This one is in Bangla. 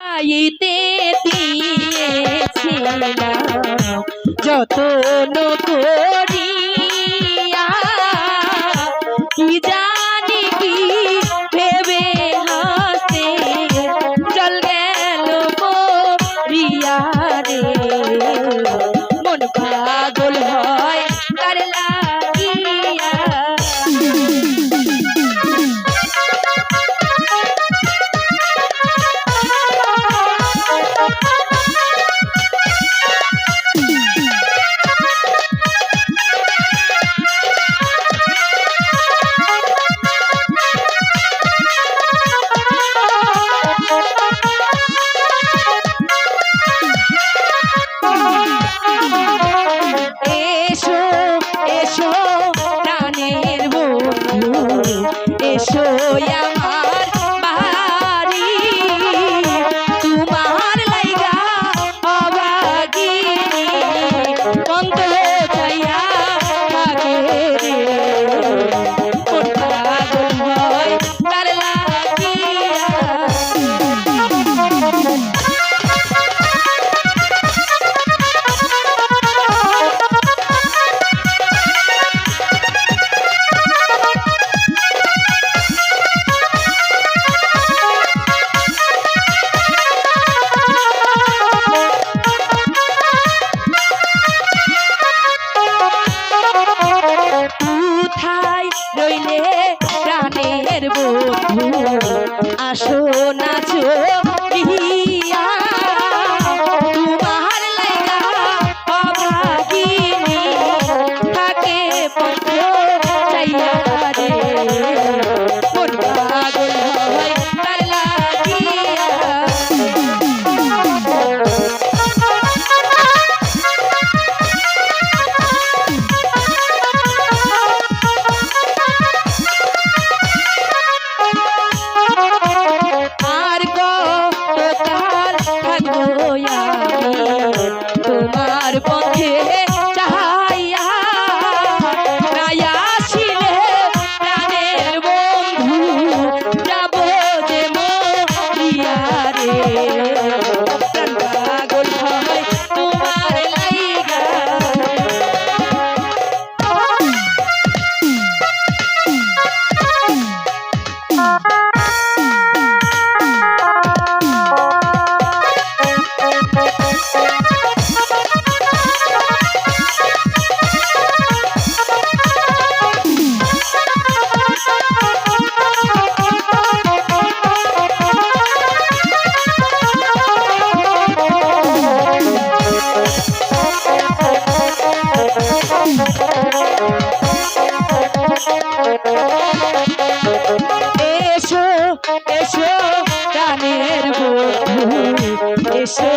আইতে দিয়েছিলাম যত করি আসো। পথে এসো কানের বন্ধু এসো